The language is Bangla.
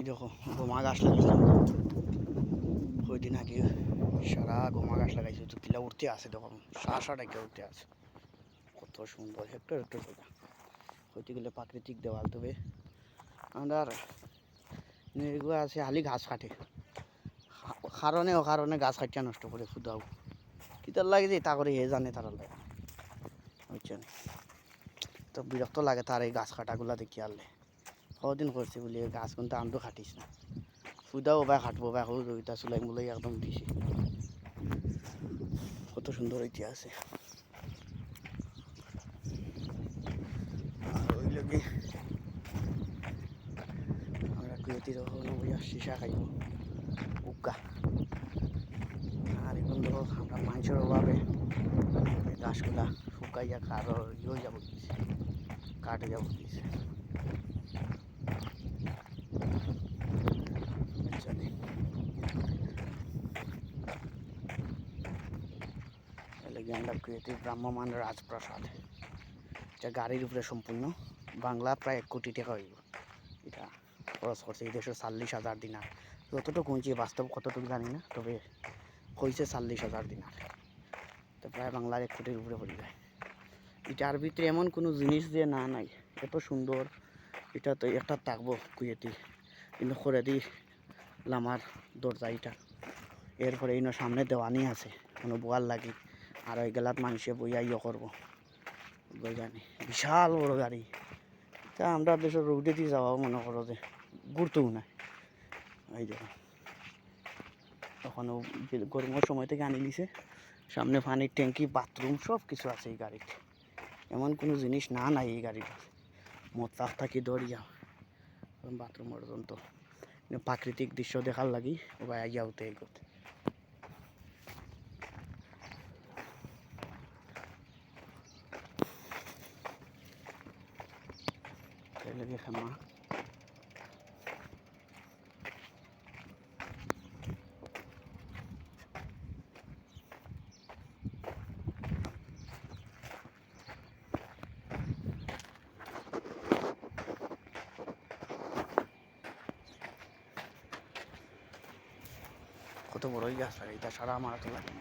এই দেখো গোমা গাছ লাগাইছিলাম। ওই আগে সারা গোমা গাছ লাগাইছি, তো কিলা উঠতে আছে দেখো সা সা ডাকে উঠতে আছে। কত সুন্দর, হেক্টর হেক্টর জায়গা। হইতে গেলে প্রাকৃতিক দেওয়াল তবে আমরা এগুলো আছে হালি ঘাস কাটে। কারণে ও কারণে গাছ কাটিয়া নষ্ট করে ফুদাও কি তার লাগে যে তা করে হে জানে তারা লাগে। বুঝছেন? তো বিরক্ত লাগে তার এই গাছ কাটাগুলা দেখি আনলে কদিন করছে বলি, গাছ কিন্তু আমটো কাটিস না। ফুদাও বা কাটবো বা হোক ওইটা চুলাই মুলাই একদম দিছে। কত সুন্দর ইতিহাস আছে। আমরা হলো বইয়া সীসা খাইব। উকা। আর এখন তো আমরা মাংসের অভাবে গাছগুলা শুকাইয়া কার ইয়ে যাব কাটে যাব দিছে বুঝছনি? এলাকি আমরা কুয়েতির ভ্রাম্যমান রাজপ্রাসাদ। এটা গাড়ির উপরে সম্পূর্ণ। বাংলা প্রায় এক কোটি টাকা হইব। এটা খরচ করছে। এই দেশের চাল্লিশ হাজার দিনার। যতটুকু হয়েছে, বাস্তব কতটুকু জানি না, তবে হয়েছে চাল্লিশ হাজার দিনার। তো প্রায় বাংলার এক কোটির উপরে পড়ে যায়। এটার ভিতরে এমন কোনো জিনিস যে না নাই। এত সুন্দর। এটা তো একটা থাকব কুয়েতি কিন্তু করে দি লামার দরজা এটা এরপরে ইনো সামনে দেওয়ানি আছে। কোনো বোয়ার লাগি। আর ওই গেলাত মানুষে বইয়া ইয়ে করব। জানি। বিশাল বড় গাড়ি। তা আমরা দেশের রোডে দিয়ে যাওয়াও মনে করো যে ঘুরতেও না এই দেখো তখন গরমের সময় থেকে আনি দিছে সামনে পানির ট্যাঙ্কি, বাথরুম সব কিছু আছে এই গাড়িতে। এমন কোনো জিনিস না, নাই এই গাড়িটা মোতাক থাকি দৌড়িয়া। বাথরুম পর্যন্ত। প্রাকৃতিক দৃশ্য দেখার লাগি ওবাই আইয়া উঠে এগোতে। তাই লাগে খামা। কত বড়ই গাছ এটা সারা আমার তো লাগে।